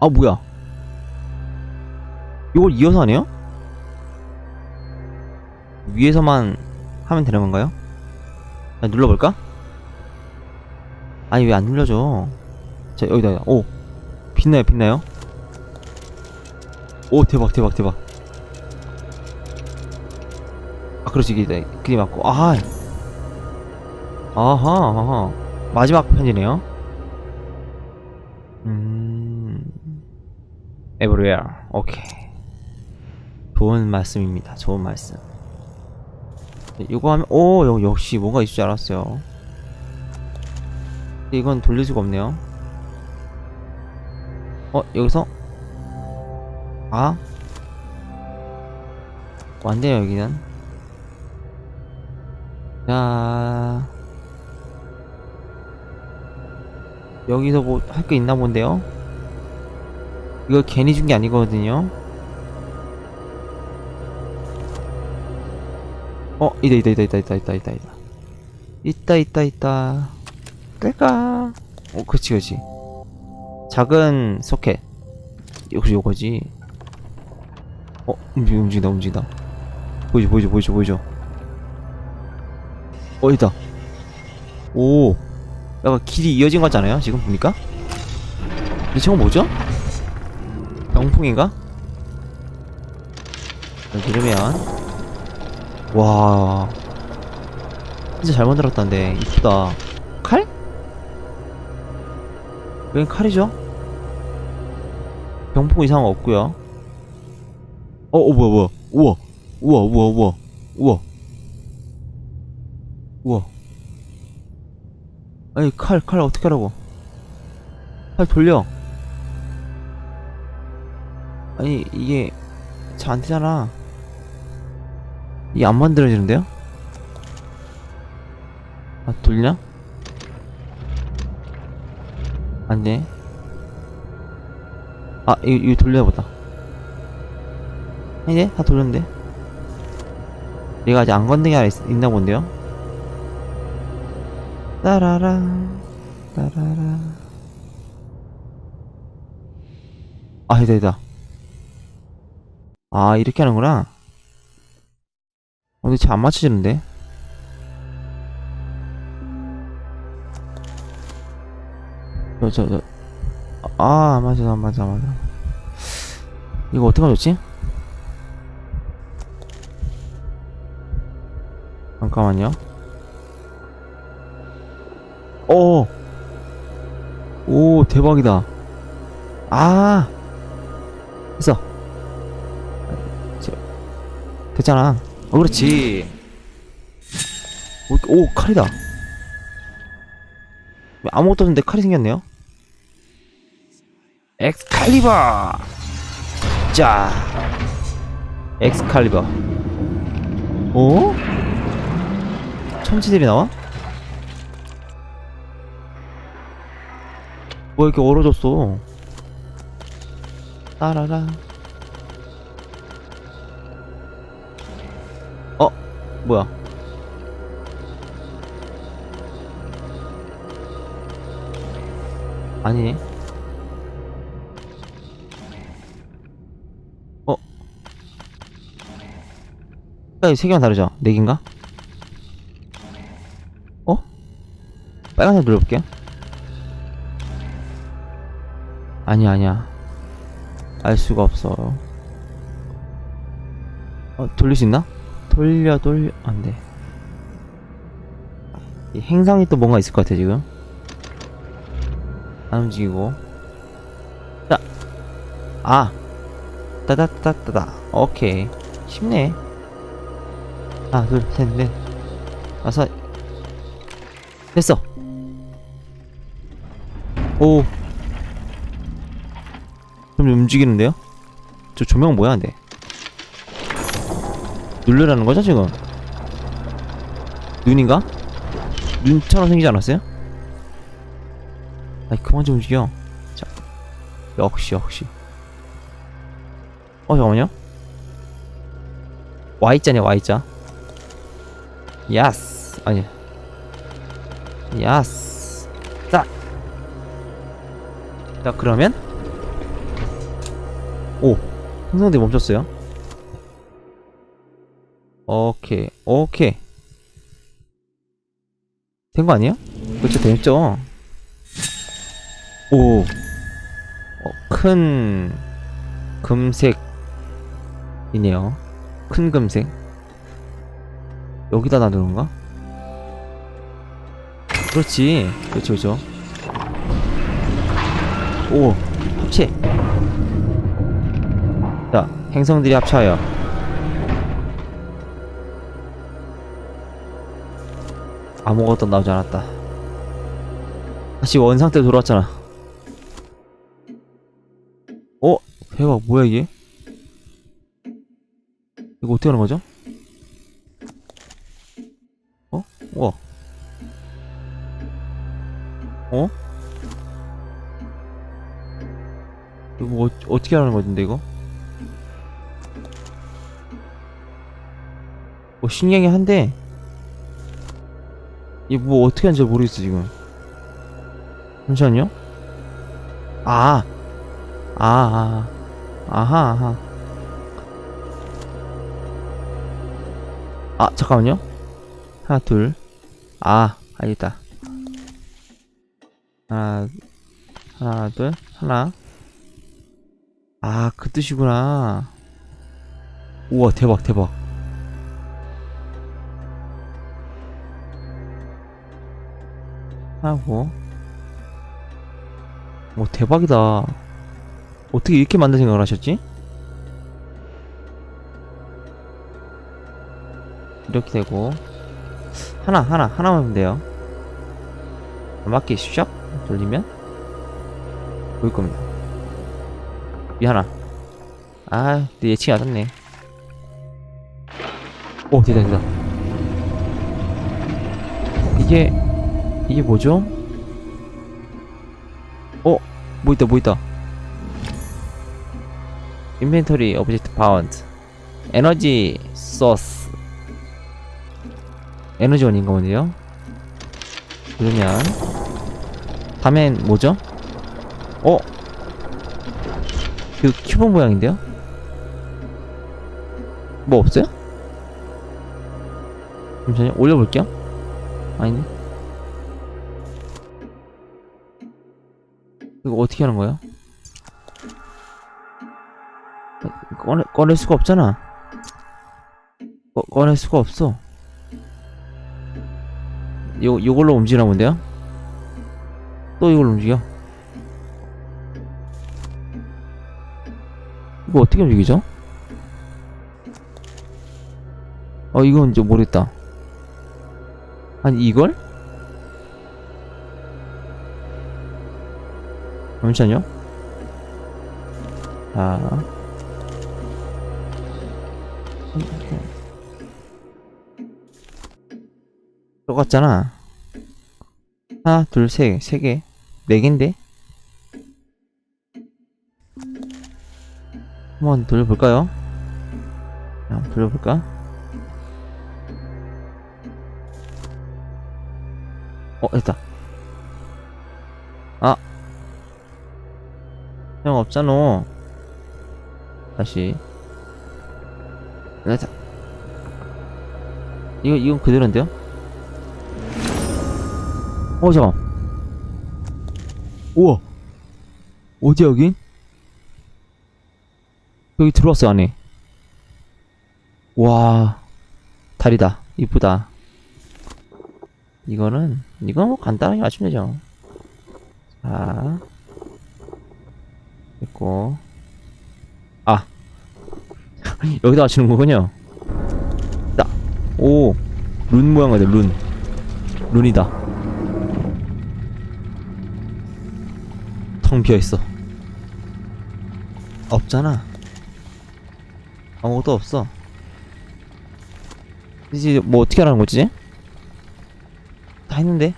아 뭐야? 이걸 이어서 하네요? 위에서만 하면 되는 건가요? 자, 눌러볼까? 아니 왜 안 눌러져? 자 여기다 오 빛나요 빛나요? 오 대박 대박 대박. 아 그렇지 이게 그게 맞고. 아 아하 아하. 마지막 편지네요 everywhere. 오케이 좋은 말씀입니다. 좋은 말씀. 네, 이거 하면 오 여, 역시 뭔가 있을 줄 알았어요. 이건 돌릴 수가 없네요. 어 여기서? 아? 어, 안 돼요 여기는. 자. 여기서 뭐 할 게 있나 본데요 이거 괜히 준 게 아니거든요. 어 이다 이다 이다 이다 이다 이다 이다. 이다, 이다, 이다, 이다, 내가 어 그치 그치 작은 소켓. 역시 요거지? 어 움직인다 움직인다 움직인다. 보이죠 보이죠 보이죠 보이죠? 어 있다. 오. 약간 길이 이어진 것 같잖아요, 지금 보니까? 이 저거 뭐죠? 병풍인가? 이러면. 와. 진짜 잘 만들었다는데. 이쁘다. 칼? 여긴 칼이죠? 병풍 이상 없고요. 어, 어 뭐야 뭐야. 우와. 우와 우와 우와. 우와. 우와. 아니 칼 칼 어떻게 하라고? 칼 돌려 아니 이게 잘 안 되잖아 이게 안 만들어지는데요? 아 돌냐? 안돼 아 이거, 이거 돌려보다 아니네 다 돌렸는데 얘가 아직 안 건드게 하나 있, 있나 본데요? 따라라 따라라 아 이다 이다 아 이렇게 하는구나 어, 근데 잘안 맞춰지는데 저 저 저 아, 안 맞아, 안 맞아, 안 맞아. 이거 어떻게 좋지? 잠깐만요. 오! 오, 대박이다. 아! 됐어. 저, 됐잖아. 어, 그렇지. 오, 오, 칼이다. 왜 아무것도 없는데 칼이 생겼네요? 엑스칼리버! 자, 엑스칼리버. 어? 천지들이 나와? 뭐 이렇게 얼어졌어? 따라라. 뭐야? 아니네. 색깔이 세 개만 다르죠? 네 개인가? 어? 빨간색 눌러볼게요. 아니야, 아니야. 알 수가 없어. 어, 돌릴 수 있나? 돌려, 돌려, 안 돼. 이 행성이 또 뭔가 있을 것 같아, 지금. 안 움직이고. 자. 아. 따다따다따다. 오케이. 쉽네. 하나 둘셋넷 다섯 됐어 오 좀 움직이는데요? 저 조명 뭐야 근데 누르라는 거죠 지금? 눈인가? 눈처럼 생기지 않았어요? 아이 그만 좀 움직여. 자 역시 역시. 어 잠깐만요. Y자네 Y자. 야스 아니. 야스 자. 자 그러면? 오. 행성들이 멈췄어요 오케이 오케이. 된 거 아니에요? 그렇죠 됐죠? 오. 어, 큰 금색이네요. 큰 금색. 여기다 놔두는 건가? 그렇지. 그렇죠 그렇죠. 오 합체. 자 행성들이 합쳐요 아무것도 나오지 않았다 다시 원상태로 돌아왔잖아 어? 대박 뭐야 이게 이거 어떻게 하는 거죠? 어? 우와 어? 이거 뭐 어, 어떻게 하는 건데 이거? 뭐 신기하게 한데 이거 뭐 어떻게 하는지 모르겠어 지금 잠시만요 아 아, 아, 아하, 아하. 아, 잠깐만요. 하나, 둘. 아, 알겠다. 하나, 하나, 둘, 하나. 아, 그 뜻이구나. 우와, 대박, 대박. 하고. 오, 대박이다. 어떻게 이렇게 만든 생각을 하셨지? 이렇게 되고. 하나 하나 하나만 하면 돼요. 맞게 슉 돌리면? 보일 겁니다. 이 하나. 아 근데 예측이 안 왔네. 오 됐다 됐다. 이게 이게 뭐죠? 어? 뭐 있다 뭐 있다 인벤토리 오브젝트 바운드 에너지 소스 에너지원인가 본데요 그러면 다음엔 뭐죠? 어? 그 큐브 모양인데요? 뭐 없어요? 잠시만요 올려볼게요 아니네 이거 어떻게 하는 거예요? 꺼내, 꺼낼 수가 없잖아. 꺼, 꺼낼 수가 없어. 요, 요걸로 움직이나 본데요? 또 이걸로 움직여? 이거 어떻게 움직이죠? 어, 이건 이제 모르겠다. 아니, 이걸? 잠시만요. 자. 똑같잖아. 하나, 둘, 세, 세 개. 네 개인데? 한번 돌려볼까요? 한번 돌려볼까? 어, 됐다. 아. 형 없잖아. 다시. 이거, 이건 그대로인데요? 어, 잠깐. 우와. 어디야, 여긴? 여기 들어왔어, 안에. 와. 다리다. 이쁘다. 이거는, 이거 뭐 간단하게 맞추면 되죠. 자. 됐고. 아. 여기다 맞추는 거군요. 딱. 오. 룬 모양 같아, 룬. 룬이다. 텅 비어있어 없잖아 아무것도 없어 이제 뭐 어떻게 하라는 거지? 다 했는데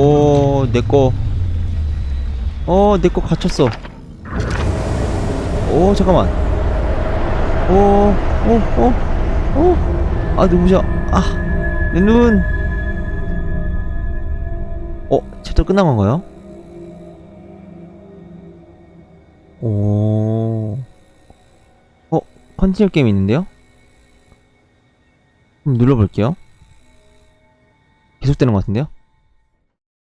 오, 내꺼. 어, 내꺼 갇혔어. 오, 잠깐만. 오, 오, 오, 오. 아, 눈부셔. 아, 내 눈. 어, 챕터 끝난 건가요? 오. 어, 컨티뉴 게임 있는데요? 눌러볼게요. 계속되는 것 같은데요?